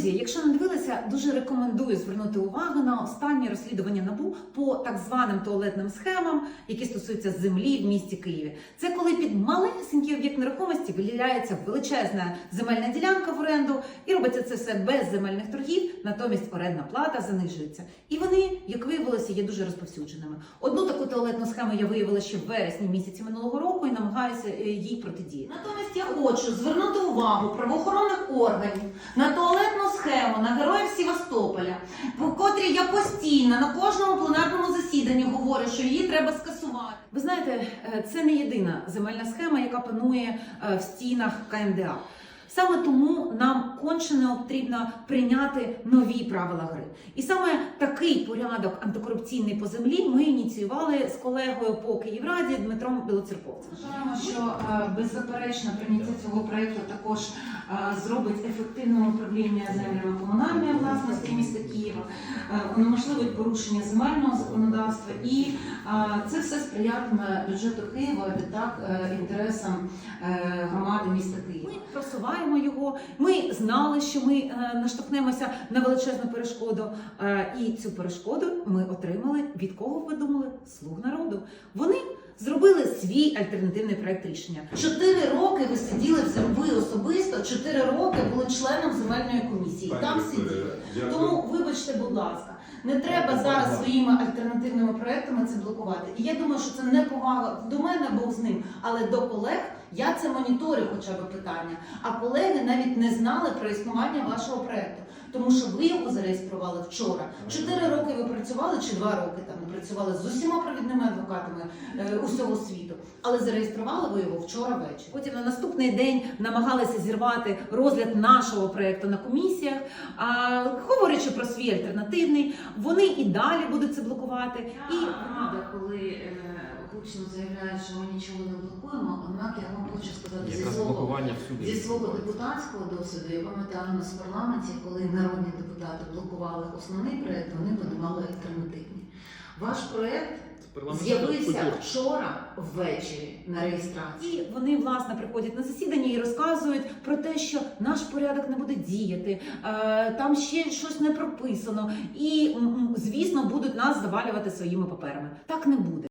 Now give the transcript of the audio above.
Друзі, якщо не дивилися, дуже рекомендую звернути увагу на останнє розслідування набу по так званим туалетним схемам, які стосуються землі в місті Києві. Це коли під малесенький об'єкт нерухомості виділяється величезна земельна ділянка в оренду, і робиться це все без земельних торгів. Натомість орендна плата занижується. І вони, як виявилося, є дуже розповсюдженими. Одну таку туалетну схему я виявила ще в вересні місяці минулого року і намагаюся е, їй протидіяти. Натомість я хочу звернути увагу правоохоронних органів на туалетну схему на героїв Сівастополя, в котрій я постійно на кожному пленарному засіданні говорю, що її треба скасувати. Ви знаєте, е, це не єдина земельна схема, яка панує е, в стінах КМДА. Саме тому нам конче потрібно прийняти нові правила гри. І саме такий порядок антикорупційний по землі ми ініціювали з колегою по Київраді Дмитром Білоцерковцем. Вважаємо, що е, беззаперечно прийняття цього проекту також е, зробить ефективне управління землями комунальної власності міста Києва, е, унеможливить порушення земельного законодавства, і це все сприятиме бюджету Києва, а відтак інтересам громади міста Києва. Ми просуваємо його. Ми знали, що ми е, наштовхнемося на величезну перешкоду. Е, і цю перешкоду ми отримали від кого ви думали? Слуг народу. Вони зробили свій альтернативний проект рішення. Чотири роки ви сиділи в ви особисто, чотири роки були членом земельної комісії. Там сиділи. Тому, вибачте, будь ласка, не треба зараз своїми альтернативними проектами це блокувати. І я думаю, що це не повага до мене, Бог з ним, але до колег. Я це моніторю, хоча б питання. А колеги навіть не знали про існування вашого проекту, тому що ви його зареєстрували вчора. Чотири роки ви працювали, чи два роки там ви працювали з усіма провідними адвокатами е, усього світу, але зареєстрували ви його вчора ввечері. Потім на наступний день намагалися зірвати розгляд нашого проекту на комісіях. А говорячи про свій альтернативний, вони і далі будуть це блокувати. І І рада, коли е, гучно заявляють, що ми нічого не блокуємо. Однак я вам хочу сказати зі свого зі свого депутатського досвіду. Я пам'ятаю нас в парламенті, коли народні депутати блокували основний проект, вони подавали альтернативні. Ваш проект з'явився вчора ввечері на реєстрації. І вони власне приходять на засідання і розказують про те, що наш порядок не буде діяти, е, там ще щось не прописано, і звісно будуть нас завалювати своїми паперами. Так не буде.